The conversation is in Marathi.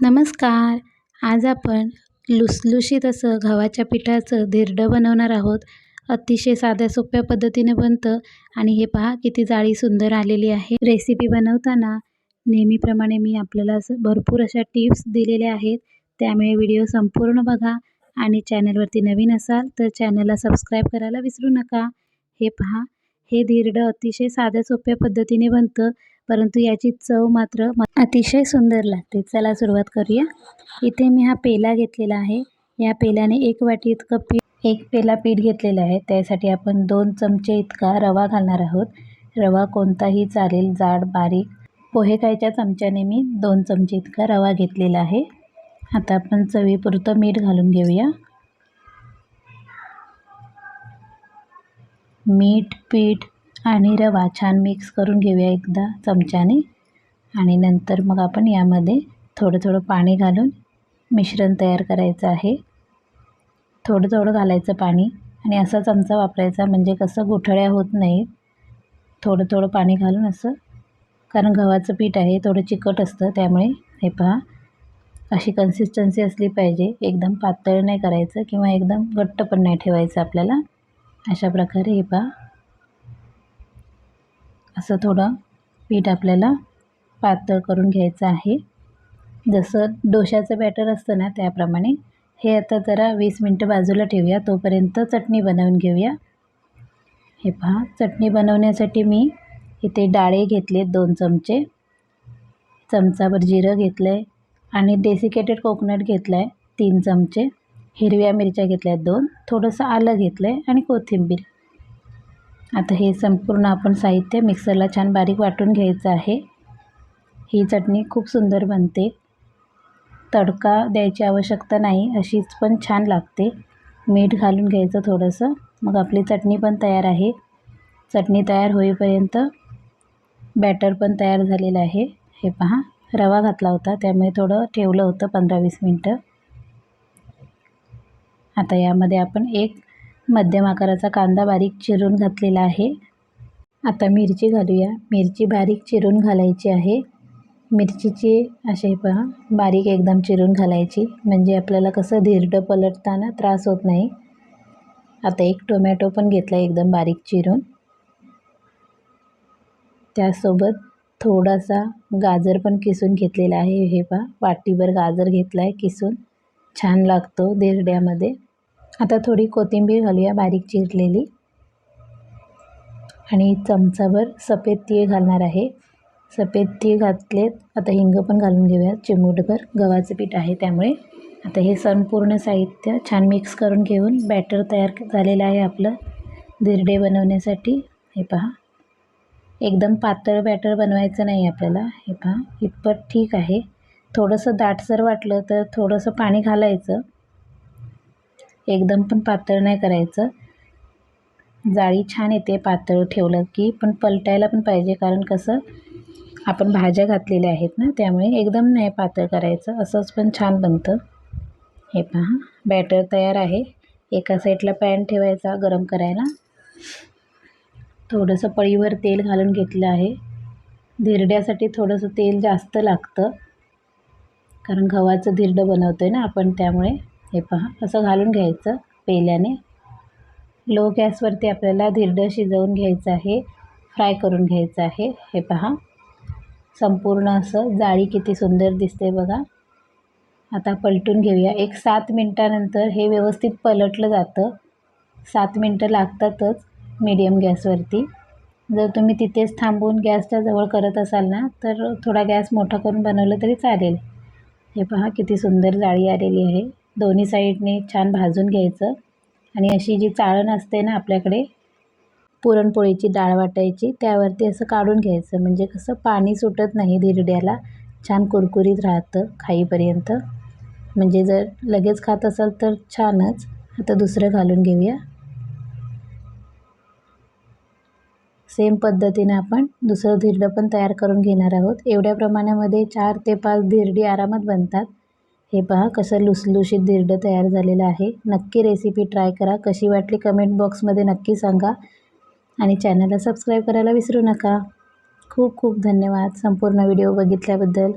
नमस्कार. आज आपण लुसलुशीत असं गव्हाच्या पिठाचं धिरडं बनवणार आहोत. अतिशय साध्या सोप्या पद्धतीने बनतं आणि हे पहा किती जाळी सुंदर आलेली आहे. रेसिपी बनवताना नेहमीप्रमाणे मी आपल्याला असं भरपूर अशा टिप्स दिलेल्या आहेत. त्यामुळे व्हिडिओ संपूर्ण बघा आणि चॅनलवरती नवीन असाल तर चॅनलला सबस्क्राईब करायला विसरू नका. हे पहा हे धिरडं अतिशय साध्या सोप्या पद्धतीने बनतं परंतु याची चव मात्र अतिशय सुंदर लागते. चला सुरुवात करूया. इथे मी हा पेला घेतलेला आहे. या पेल्याने एक वाटी इतकं पीठ एक पेला पीठ घेतलेलं आहे. त्यासाठी आपण दोन चमचे इतका रवा घालणार आहोत. रवा कोणताही चालेल जाड बारीक. पोहे खायच्या चमच्याने मी दोन चमचे इतका रवा घेतलेला आहे. आता आपण चवीपुरतं मीठ घालून घेऊया. मीठ पीठ आणि रवा छान मिक्स करून घेऊया एकदा चमच्याने. आणि नंतर मग आपण यामध्ये थोडं थोडं पाणी घालून मिश्रण तयार करायचं आहे. थोडं थोडं घालायचं पाणी आणि असा चमचा वापरायचा म्हणजे कसं गुठळ्या होत नाहीत. थोडं थोडं पाणी घालून असं कारण गव्हाचं पीठ आहे थोडं चिकट असतं त्यामुळे हे पहा अशी कन्सिस्टन्सी असली पाहिजे. एकदम पातळ नाही करायचं किंवा एकदम घट्ट पण नाही ठेवायचं आपल्याला. अशा प्रकारे हे पहा. असं थोडं पीठ आपल्याला पातळ करून घ्यायचं आहे. जसं डोशाचं बॅटर असतं ना त्याप्रमाणे हे आता जरा वीस मिनटं बाजूला ठेवूया. तोपर्यंत चटणी बनवून घेऊया. हे पहा चटणी बनवण्यासाठी मी इथे डाळे घेतले दोन चमचे. चमचाभर जिरं घेतलं आहे आणि डेसिकेटेड कोकोनट घेतलं आहे तीन चमचे. हिरव्या मिरच्या घेतल्या आहेत दोन थोडंसं आलं घेतलं आहे आणि कोथिंबीर. आता हे संपूर्ण आपण साहित्य मिक्सरला छान बारीक वाटून घ्यायचं आहे. ही चटणी खूप सुंदर बनते. तडका द्यायची आवश्यकता नाही अशीच पण छान लागते. मीठ घालून घ्यायचं थोडंसं. मग आपली चटणी पण तयार आहे. चटणी तयार होईपर्यंत बॅटर पण तयार झालेलं आहे. हे पहा रवा घातला होता त्यामुळे थोडं ठेवलं होतं पंधरा वीस मिनटं. आता यामध्ये आपण एक मध्यम आकाराचा कांदा बारीक चिरून घातलेला आहे. आता मिरची घालूया. मिरची बारीक चिरून घालायची आहे. मिरचीची असे पहा बारीक एकदम चिरून घालायची. म्हणजे आपल्याला कसं धिरडं पलटताना त्रास होत नाही. आता एक टोमॅटो पण घेतला एकदम बारीक चिरून. त्यासोबत थोडासा गाजर पण किसून घेतलेला आहे. हे पहा वाटीभर गाजर घेतला आहे किसून. छान लागतो धिरड्यामध्ये. आता थोडी कोथिंबीर घालूया बारीक चिरलेली. आणि चमचाभर सफेद तीळ घालणार आहे. सफेद तीळ घातलेत आता हिंग पण घालून घेऊया. चिमूटभर गव्हाचं पीठ आहे त्यामुळे. आता हे संपूर्ण साहित्य छान मिक्स करून घेऊन बॅटर तयार झालेलं आहे आपलं. धिरडे बनवण्यासाठी. हे पहा. एकदम पातळ बॅटर बनवायचं नाही आपल्याला. हे पहा इतपत ठीक आहे. थोडंसं दाटसर वाटलं तर थोडंसं पाणी घालायचं. एकदम पण पातळ नाही करायचं. जाळी छान येते पातळ ठेवलं की पण पलटायला पण पाहिजे कारण कसं आपण भाज्या घातलेल्या आहेत ना त्यामुळे एकदम नाही पातळ करायचं. असंच पण छान बनतं. हे पहा बॅटर तयार आहे. एका साईडला पॅन ठेवायचा गरम करायला. थोडंसं पळीवर तेल घालून घेतलं आहे. धिरड्यासाठी थोडंसं तेल जास्त लागतं. कारण गव्हाचं धिरडं बनवतो आहे ना आपण त्यामुळे. हे पहा असं घालून घ्यायचं पेल्याने. लो गॅसवरती आपल्याला धिरडं शिजवून घ्यायचं आहे फ्राय करून घ्यायचं आहे. हे पहा संपूर्ण असं जाळी किती सुंदर दिसते बघा. आता पलटून घेऊया. एक सात मिनटानंतर हे व्यवस्थित पलटलं जातं. सात मिनटं लागतातच मीडियम गॅसवरती. जर तुम्ही तिथेच थांबून गॅसच्या जवळ करत असाल ना तर थोडा गॅस मोठा करून बनवलं तरी चालेल. हे पहा किती सुंदर जाळी आलेली आहे. दोन्ही साईडने छान भाजून घ्यायचं. आणि अशी जी चाळण असते ना आपल्याकडे पुरणपोळीची डाळ वाटायची त्यावरती असं काढून घ्यायचं. म्हणजे कसं पाणी सुटत नाही धिरड्याला छान कुरकुरीत राहतं खाईपर्यंत. म्हणजे जर लगेच खात असाल तर छानच. आता दुसरं घालून घेऊया. सेम पद्धतीने आपण दुसरं धिरडं पण तयार करून घेणार आहोत. एवढ्या प्रमाणामध्ये चार ते पाच धिरडी आरामात बनतात. हे पहा कसं लुसलुशीत धिरडं तयार झालेलं आहे. नक्की रेसिपी ट्राय करा. कशी वाटली कमेंट बॉक्समध्ये नक्की सांगा. आणि चॅनलला सबस्क्राईब करायला विसरू नका. खूप खूप धन्यवाद संपूर्ण व्हिडिओ बघितल्याबद्दल.